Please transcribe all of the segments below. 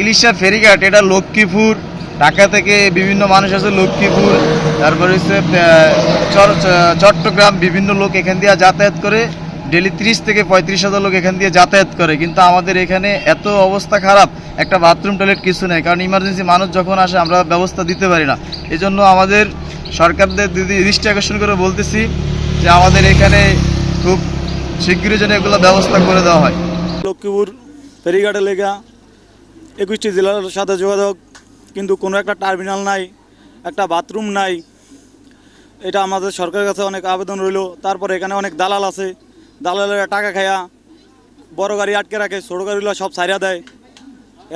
ইলিশা ফেরিঘাট, এটা লক্ষ্মীপুর, ঢাকা থেকে বিভিন্ন মানুষ আছে লক্ষ্মীপুর, তারপরে হচ্ছে চট্টগ্রাম বিভিন্ন লোক এখান দিয়ে যাতায়াত করে ডেলি তিরিশ থেকে পঁয়ত্রিশ হাজার লোক এখান দিয়ে যাতায়াত করে, কিন্তু আমাদের এখানে এত অবস্থা খারাপ, একটা বাথরুম টয়লেট কিছু নেই, কারণ ইমার্জেন্সি মানুষ যখন আসে আমরা ব্যবস্থা দিতে পারি না। এই জন্য আমাদের সরকারদের দিদি দৃষ্টি আকর্ষণ করে বলতেছি যে আমাদের এখানে খুব শীঘ্রই যেন এগুলো ব্যবস্থা করে দেওয়া হয়। লক্ষ্মীপুর ফেরিঘাটে লেগা একুশটি জেলার সাথে যোগাযোগ, কিন্তু কোনো একটা টার্মিনাল নাই, একটা বাথরুম নাই। এটা আমাদের সরকারের কাছে অনেক আবেদন রইল। তারপরে এখানে অনেক দালাল আছে। দালালেরা টাকা খায়া বড় গাড়ি আটকে রাখে, ছোটো গাড়িগুলো সব সারিয়া দেয়।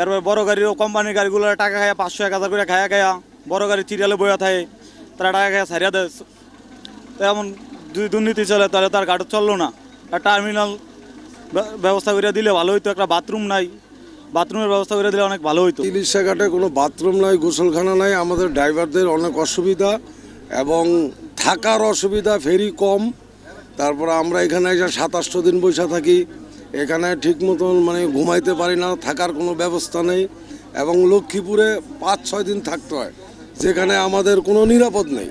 এরপরে বড় গাড়িও কোম্পানির গাড়িগুলো টাকা খায়া পাঁচশো, এক হাজার করে খায়া খায়া বড় গাড়ি চিরিয়ালে বইয়া থাকে। তারা টাকা খায়া সারিয়া দেয়। তো এমন যদি দুর্নীতি চলে, তাহলে তার গাড়ি চলল না। টার্মিনাল ব্যবস্থা করে দিলে ভালো হইতো। একটা বাথরুম নাই। বাথরুমের ব্যবস্থা করে দিলে অনেক ভালো হইতো। ইলিশা ঘাটে কোনো বাথরুম নাই, গোসলখানা নাই, আমাদের ড্রাইভারদের অনেক অসুবিধা এবং থাকার অসুবিধা ফেরি কম। তারপর আমরা এখানে এসে সাতাশটো দিন বসে থাকি, এখানে ঠিক মতন মানে ঘুমাইতে পারি না, থাকার কোনো ব্যবস্থা নেই এবং লক্ষ্মীপুরে পাঁচ, ছয় দিন থাকতে হয়, যেখানে আমাদের কোনো নিরাপদ নেই।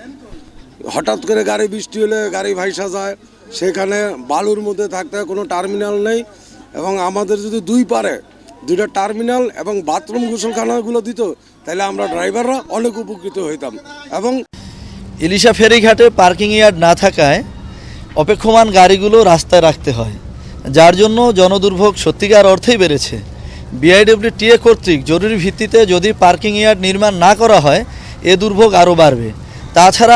হঠাৎ করে গাড়ি বৃষ্টি হলে গাড়ি ভাইসা যায়, সেখানে বালুর মধ্যে থাকতে কোনো টার্মিনাল নেই এবং আমাদের যদি দুই পারে দুইটা টার্মিনাল এবং বাথরুম গোসলখানাগুলো দিত তাহলে আমরা ড্রাইভাররা অনেক উপকৃত হইতাম। এবং ইলিশা ফেরিঘাটে পার্কিং ইয়ার্ড না থাকায় অপেক্ষমান গাড়িগুলো রাস্তায় রাখতে হয় যার জন্য জনদুর্ভোগ সত্যিকার অর্থেই বেড়েছে। বিআইডব্লিউ টিএ কর্তৃক জরুরি ভিত্তিতে যদি পার্কিং ইয়ার্ড নির্মাণ না করা হয় এ দুর্ভোগ আরও বাড়বে। তাছাড়া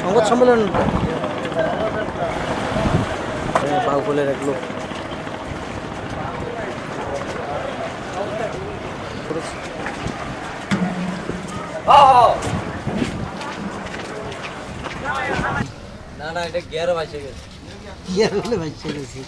সংবাদ সম্মেলন। বাহুফলের এক লোক। না না এটা গিয়ারও বাঁচে গেছে। গিয়ার বলে বাঁচে গেছি